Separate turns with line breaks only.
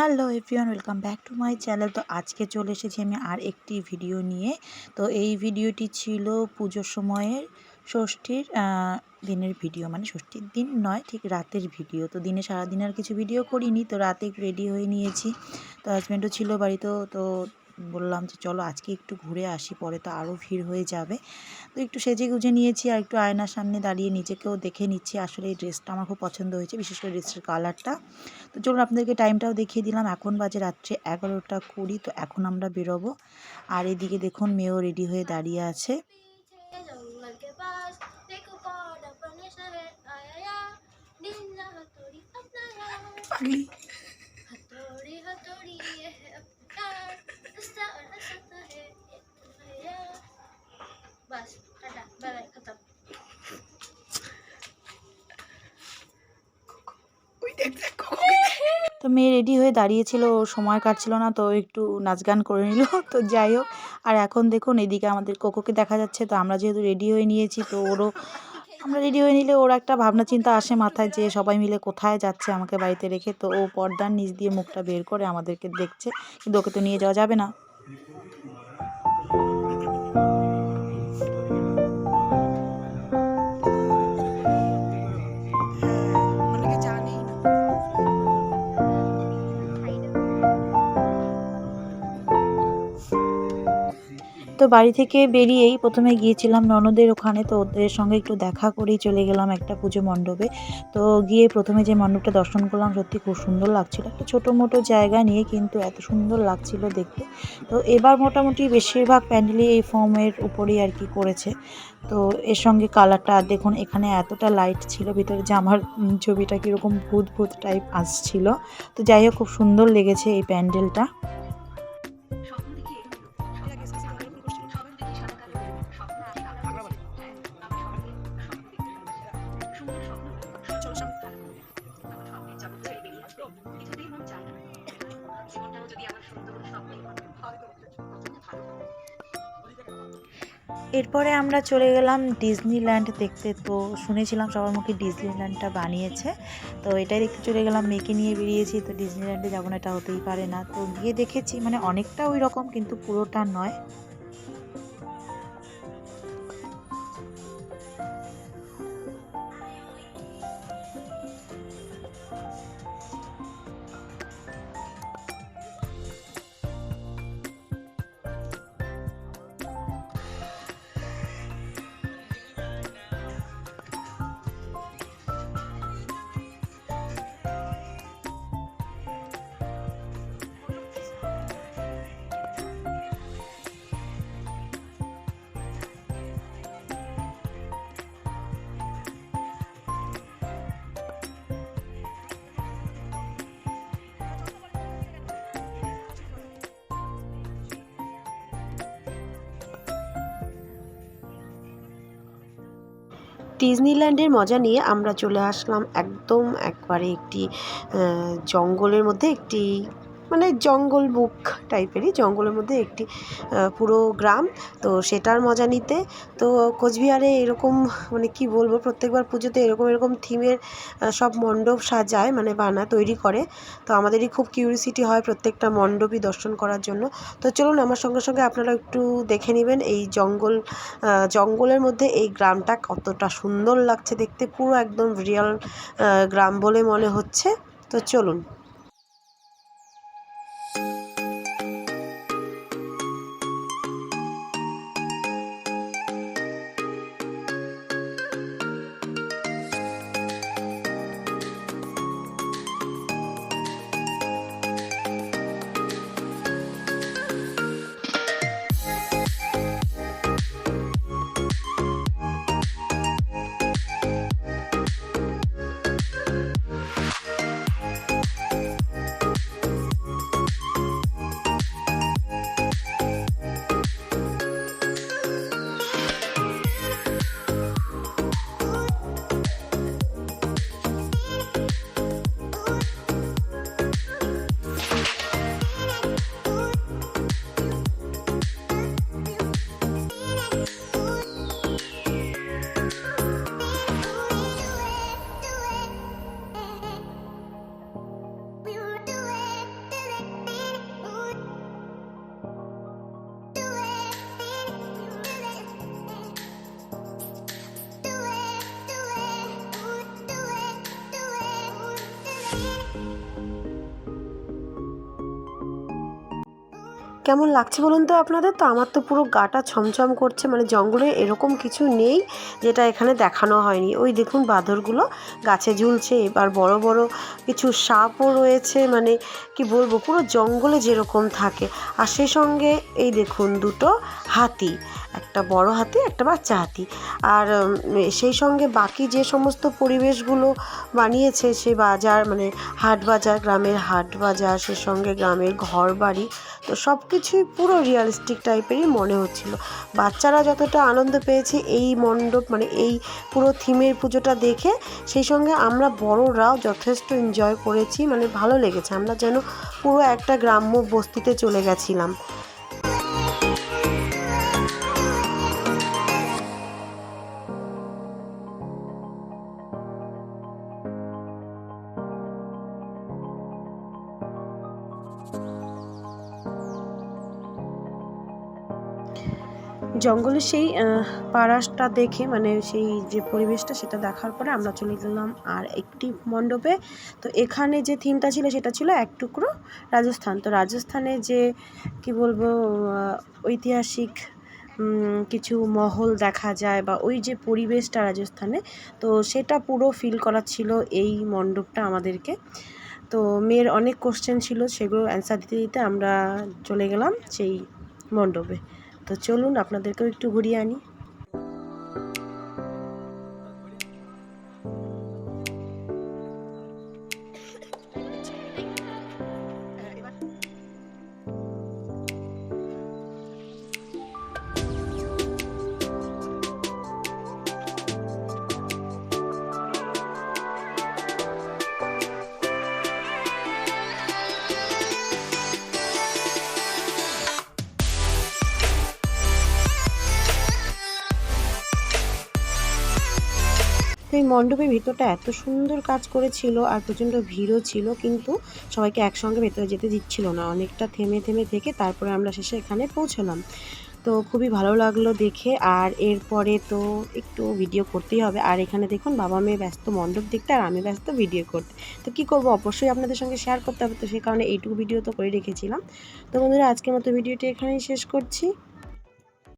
Hello everyone, welcome back to my channel. তো আজকে চলে এসেছি আমি আর একটি ভিডিও নিয়ে। তো এই ভিডিওটি ছিল পুজোর সময়ের ষষ্ঠীর দিনের ভিডিও। মানে ষষ্ঠীর দিন নয়, ঠিক রাতের ভিডিও। তো দিনে সারাদিন আর কিছু ভিডিও করিনি, তো রাতে রেডি হয়ে নিয়েছি। তো হাজব্যান্ডও ছিল বাড়িতেও তো বললাম যে চলো আজকে একটু ঘুরে আসি, পরে তো আরও ভিড় হয়ে যাবে। তো একটু সেজে গুজে নিয়েছি আর একটু আয়নার সামনে দাঁড়িয়ে নিজেকেও দেখে নিচ্ছি। আসলে এই ড্রেসটা আমার খুব পছন্দ হয়েছে, বিশেষ করে ড্রেসের কালারটা। তো চলুন আপনাদেরকে টাইমটাও দেখিয়ে দিলাম। এখন বাজে রাত্রে এগারোটা কুড়ি, তো এখন আমরা বেরোবো। আর এদিকে দেখুন মেয়েও রেডি হয়ে দাঁড়িয়ে আছে।
पीछे
মেয়ে রেডি হয়ে দাঁড়িয়েছিল ও সময় কাটছিল না তো একটু নাচ গান করে নিল। তো যাই হোক, আর এখন দেখুন এদিকে আমাদের কোকোকে দেখা যাচ্ছে, তো আমরা যেহেতু রেডি হয়ে নিয়েছি, তো ওরও, আমরা রেডি হয়ে নিলে ওর একটা ভাবনা চিন্তা আসে মাথায় যে সবাই মিলে কোথায় যাচ্ছে আমাকে বাড়িতে রেখে। তো ও পর্দার নিচ দিয়ে মুখটা বের করে আমাদেরকে দেখছে, কিন্তু ওকে তো নিয়ে যাওয়া যাবে না। তো বাড়ি থেকে বেরিয়েই প্রথমে গিয়েছিলাম ননদের ওখানে, তো ওদের সঙ্গে একটু দেখা করেই চলে গেলাম একটা পুজো মণ্ডপে। তো গিয়ে প্রথমে যে মণ্ডপটা দর্শন করলাম, সত্যি খুব সুন্দর লাগছিল। একটা ছোটো মোটো জায়গা নিয়ে কিন্তু এত সুন্দর লাগছিল দেখতে। তো এবার মোটামুটি বেশিরভাগ প্যান্ডেলই এই ফর্মের উপরেই আর কি করেছে। তো এর সঙ্গে কালারটা, দেখুন এখানে এতটা লাইট ছিল, ভিতরে যে আমার ছবিটা কীরকম ভূত ভূত টাইপ আসছিল। তো যাই হোক, খুব সুন্দর লেগেছে এই প্যান্ডেলটা। এরপরে আমরা চলে গেলাম ডিজনিল্যান্ড দেখতে। তো শুনেছিলাম সবার মুখে ডিজনিল্যান্ডটা বানিয়েছে। তো এটাই দেখতে চলে গেলাম, মেয়েকে নিয়ে বেরিয়েছি। তো ডিজনিল্যান্ডে যাব না, এটা হতেই পারে না। তো গিয়ে দেখেছি মানে অনেকটা ওই রকম কিন্তু পুরোটা নয়।
ডিজনিল্যান্ডের মজা নিয়ে আমরা চলে আসলাম একদম একবারে একটি জঙ্গলের মধ্যে একটি মানে জঙ্গল বুক টাইপেরই, জঙ্গলের মধ্যে একটি পুরো গ্রাম। তো সেটার মজা নিতে, তো কোচবিহারে এরকম মানে কি বলব, প্রত্যেকবার পুজোতে এরকম এরকম থিমের সব মণ্ডপ সাজায় মানে বানা, তৈরি করে। তো আমাদেরই খুব কিউরিসিটি হয় প্রত্যেকটা মণ্ডপই দর্শন করার জন্য। তো চলুন, আমার সঙ্গে সঙ্গে আপনারা একটু দেখে নেবেন এই জঙ্গল জঙ্গলের মধ্যে এই গ্রামটা কতটা সুন্দর লাগছে দেখতে। পুরো একদম রিয়াল গ্রাম বলে মনে হচ্ছে। তো চলুন। কেমন লাগছে বলুন তো আপনাদের? তো আমার তো পুরো গাটা ছমছম করছে মানে জঙ্গলে এরকম কিছু নেই যেটা এখানে দেখানো হয়নি। ওই দেখুন বাঁদরগুলো গাছে ঝুলছে, এবার বড় বড় কিছু সাপও রয়েছে মানে কি বলব, পুরো জঙ্গলে যেরকম থাকে। আর সেই সঙ্গে এই দেখুন দুটো হাতি। একটা বড় হাতি, একটা বাচ্চা হাতি। আর সেই সঙ্গে বাকি যে সমস্ত পরিবেশগুলো বানিয়েছে সে বাজার মানে হাট বাজার, গ্রামের হাট বাজার, সে সঙ্গে গ্রামের ঘর বাড়ি, তো সব কিছুই পুরো রিয়ালিস্টিক টাইপেরই মনে হচ্ছিল। বাচ্চারা যতটা আনন্দ পেয়েছে এই মণ্ডপ মানে এই পুরো থিমের পুজোটা দেখে, সেই সঙ্গে আমরা বড়রাও যথেষ্ট এনজয় করেছি মানে ভালো লেগেছে। আমরা যেন পুরো একটা গ্রাম্য বস্তিতে চলে গেছিলাম। জঙ্গলের সেই পাড়াটা দেখে মানে সেই যে পরিবেশটা সেটা দেখার পরে আমরা চলে গেলাম আর একটি মণ্ডপে। তো এখানে যে থিমটা ছিল সেটা ছিল এক টুকরো রাজস্থান। তো রাজস্থানে যে, কি বলব ঐতিহাসিক কিছু মহল দেখা যায় বা ওই যে পরিবেশটা রাজস্থানে, তো সেটা পুরো ফিল করা ছিল এই মণ্ডপটা আমাদেরকে। তো মেয়ের অনেক কোশ্চেন ছিল, সেগুলো অ্যান্সার দিতে দিতে আমরা চলে গেলাম সেই মণ্ডপে। তো চলুন আপনাদেরকেও একটু ঘুরিয়ে আনি। তো এই মণ্ডপের ভিতরটা এত সুন্দর কাজ করেছিল আর প্রচণ্ড ভিড়ও ছিল, কিন্তু সবাইকে একসঙ্গে ভেতরে যেতে দিচ্ছিল না। অনেকটা থেমে থেমে থেকে তারপরে আমরা শেষে এখানে পৌঁছলাম। তো খুবই ভালো লাগল দেখে আর এরপরে তো একটু ভিডিও করতেই হবে। আর এখানে দেখুন, বাবা মেয়ে ব্যস্ত মণ্ডপ দেখতে আর আমি ব্যস্ত ভিডিও করতে। তো কী করব? অবশ্যই আপনাদের সঙ্গে শেয়ার করতে হবে। তো সেই কারণে এইটুকু ভিডিও তো করে রেখেছিলাম। তো বন্ধুরা, আজকের মতো ভিডিওটি এখানেই শেষ করছি।